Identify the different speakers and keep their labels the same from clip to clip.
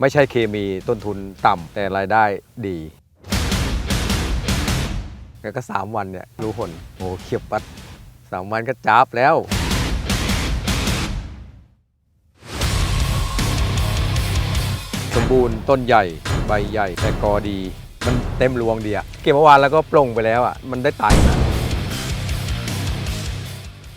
Speaker 1: ไม่ใช่เคมีต้นทุนต่ำแต่รายได้ดีแล้วก็ 3 วันเนี่ยรู้ผลโอ้เขียบปัด 3 วันก็จับแล้วสมบูรณ์ต้นใหญ่ใบใหญ่แต่กอดี มันเต็มรวงดีอะเก็บเมื่อวานแล้วก็ปลงไปแล้วอะมันได้ตันะ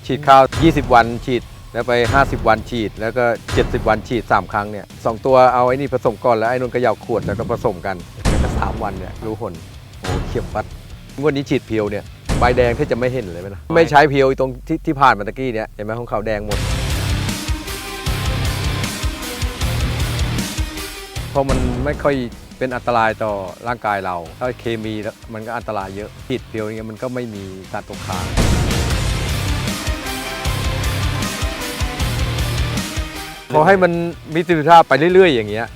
Speaker 1: ฉีดข้าว 20 วันฉีด แล้วไป 50 วันฉีด แล้วก็ 70 วันฉีด 3 ครั้งเนี่ยสองตัวเอาไอ้นี่ผสมก่อนแล้วไอ้นนก็เหยาขวดแล้วก็ผสมกันแล้วก็สามวันเนี่ยรู้ผลโอ้เขียบปัดงวันนี้ฉีดเพียวเนี่ยใบแดงที่จะไม่เห็นเลยไหมนะไม่ใช้เพียวตรงที่ที่ผ่านมาตะกี้เนี่ยเห็นไหมของเขาแดงหมดเพราะมันไม่ค่อยเป็นอันตรายต่อร่างกายเรา ถ้าเคมีแล้วมันก็อันตรายเยอะผิดเดียวอย่างเงี้ยมันก็ไม่มีสารตกค้าง พอให้มันมีประสิทธิภาพไปเรื่อย ๆ อย่างเงี้ย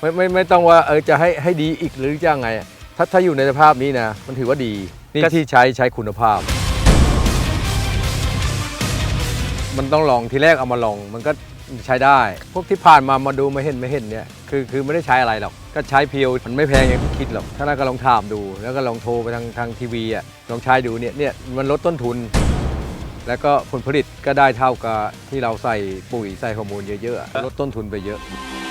Speaker 1: ไม่ไม่ไม่ต้องว่าเออจะให้ให้ดีอีกหรือจะยังไงอะถ้าถ้าอยู่ในสภาพนี้นะ มันถือว่าดี นี่ที่ใช้ใช้คุณภาพ มันต้องลองทีแรกเอามาลองมันก็ใช้ได้ พวกที่ผ่านมามาดูไม่เห็นไม่เห็นเนี่ยคือคือไม่ได้ใช้อะไรหรอก ก็ใช้เพียวมันไม่แพงอย่างที่คิดหรอกถ้าเราก็ลองถามดู แล้วก็ลองโทรไปทางทางทีวีอะลองใช้ดูเนี่ยเนี่ยมันลดต้นทุน แล้วก็ผลผลิตก็ได้เท่ากับที่เราใส่ปุ๋ยใส่ฮอร์โมนเยอะๆอะลดต้นทุนไปเยอะ
Speaker 2: เ